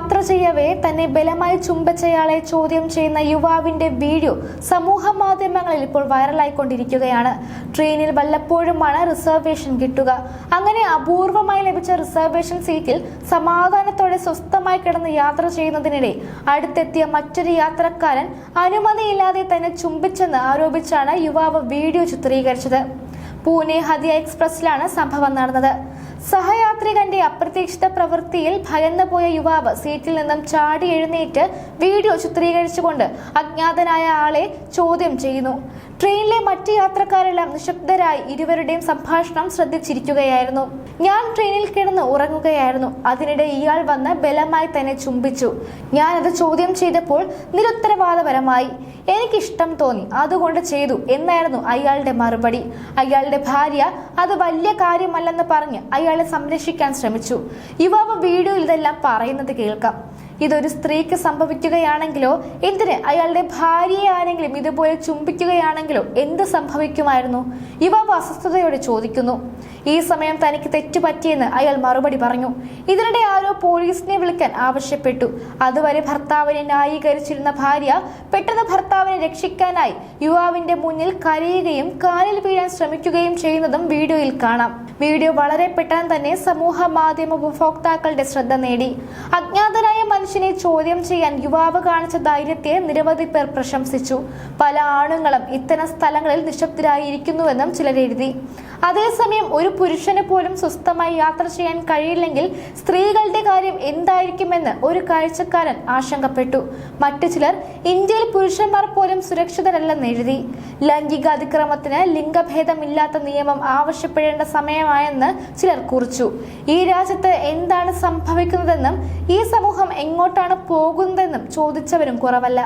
യാത്ര ചെയ്യവേ തന്നെ ബലമായി ചുംബിച്ചയാളെ ചോദ്യം ചെയ്യുന്ന യുവാവിന്റെ വീഡിയോ സമൂഹ മാധ്യമങ്ങളിൽ ഇപ്പോൾ വൈറലായിക്കൊണ്ടിരിക്കുകയാണ്. ട്രെയിനിൽ വല്ലപ്പോഴുമാണ് റിസർവേഷൻ കിട്ടുക. അങ്ങനെ അപൂർവമായി ലഭിച്ച റിസർവേഷൻ സീറ്റിൽ സമാധാനത്തോടെ സ്വസ്ഥമായി കിടന്ന് യാത്ര ചെയ്യുന്നതിനിടെ അടുത്തെത്തിയ മറ്റൊരു യാത്രക്കാരൻ അനുമതിയില്ലാതെ തന്നെ ചുംബിച്ചെന്ന് ആരോപിച്ചാണ് യുവാവ് വീഡിയോ ചിത്രീകരിച്ചത്. പൂനെ ഹദിയ എക്സ്പ്രസിലാണ് സംഭവം നടന്നത്. സഹയാത്രികന്റെ അപ്രതീക്ഷിത പ്രവൃത്തിയിൽ ഭയന്ന് പോയ യുവാവ് സീറ്റിൽ നിന്നും ചാടി എഴുന്നേറ്റ് വീഡിയോ ചിത്രീകരിച്ചുകൊണ്ട് അജ്ഞാതനായ ആളെ ചോദ്യം ചെയ്യുന്നു. ട്രെയിനിലെ മറ്റു യാത്രക്കാരെല്ലാം നിശബ്ദരായി ഇരുവരുടെയും സംഭാഷണം ശ്രദ്ധിച്ചിരിക്കുകയായിരുന്നു. ഞാൻ ട്രെയിനിൽ കിടന്ന് ഉറങ്ങുകയായിരുന്നു. അതിനിടെ ഇയാൾ വന്ന് ബലമായി തന്നെ ചുംബിച്ചു. ഞാൻ അത് ചോദ്യം ചെയ്തപ്പോൾ നിരുത്തരവാദപരമായി. എനിക്കിഷ്ടം തോന്നി. അതുകൊണ്ട് ചെയ്തു എന്നായിരുന്നു അയാളുടെ മറുപടി. അയാളുടെ ഭാര്യ അത് വലിയ കാര്യമല്ലെന്ന് പറഞ്ഞ് അയാളെ സംരക്ഷിക്കാൻ ശ്രമിച്ചു. യുവാവ് വീഡിയോയിൽ ഇതെല്ലാം പറയുന്നത് കേൾക്കാം. ഇതൊരു സ്ത്രീക്ക് സംഭവിക്കുകയാണെങ്കിലോ എന്തിന് അയാളുടെ ഭാര്യയെ ആരെങ്കിലും ഇതുപോലെ ചുംബിക്കുകയാണെങ്കിലോ എന്ത് സംഭവിക്കുമായിരുന്നു? യുവാവ് അസ്വസ്ഥതയോടെ ചോദിക്കുന്നു. ഈ സമയം തനിക്ക് തെറ്റുപറ്റിയെന്ന് അയാൾ മറുപടി പറഞ്ഞു. ഇതിനിടെ ആരോ പോലീസിനെ വിളിക്കാൻ ആവശ്യപ്പെട്ടു. അതുവരെ ഭർത്താവിനെ ന്യായീകരിച്ചിരുന്ന ഭാര്യ പെട്ടെന്ന് ഭർത്താവിനെ രക്ഷിക്കാനായി യുവാവിന്റെ മുന്നിൽ കരയുകയും കാലിൽ വീഴാൻ ശ്രമിക്കുകയും ചെയ്യുന്നതും വീഡിയോയിൽ കാണാം. വീഡിയോ വളരെ പെട്ടെന്ന് തന്നെ സമൂഹ മാധ്യമ ഉപഭോക്താക്കളുടെ ശ്രദ്ധ നേടി. അജ്ഞാതനായ മനുഷ്യനെ ചോദ്യം ചെയ്യാൻ യുവാവ് കാണിച്ച ധൈര്യത്തെ നിരവധി പേർ പ്രശംസിച്ചു. പല ആണുങ്ങളും ഇത്തരം സ്ഥലങ്ങളിൽ നിശബ്ദരായിരിക്കുന്നുവെന്നും ചിലർ അതേസമയം ഒരു പുരുഷന് പോലും സ്വസ്ഥമായി യാത്ര ചെയ്യാൻ കഴിയില്ലെങ്കിൽ സ്ത്രീകളുടെ കാര്യം എന്തായിരിക്കുമെന്ന് ഒരു കാഴ്ചക്കാരൻ ആശങ്കപ്പെട്ടു. മറ്റു ചിലർ ഇന്ത്യയിൽ പുരുഷന്മാർ പോലും സുരക്ഷിതരല്ലെന്ന് എഴുതി. ലൈംഗിക അതിക്രമത്തിന് ലിംഗഭേദമില്ലാത്ത നിയമം ആവശ്യപ്പെടേണ്ട സമയമായെന്ന് ചിലർ കുറിച്ചു. ഈ രാജ്യത്ത് എന്താണ് സംഭവിക്കുന്നതെന്നും ഈ സമൂഹം എങ്ങോട്ടാണ് പോകുന്നതെന്നും ചോദിച്ചവരും കുറവല്ല.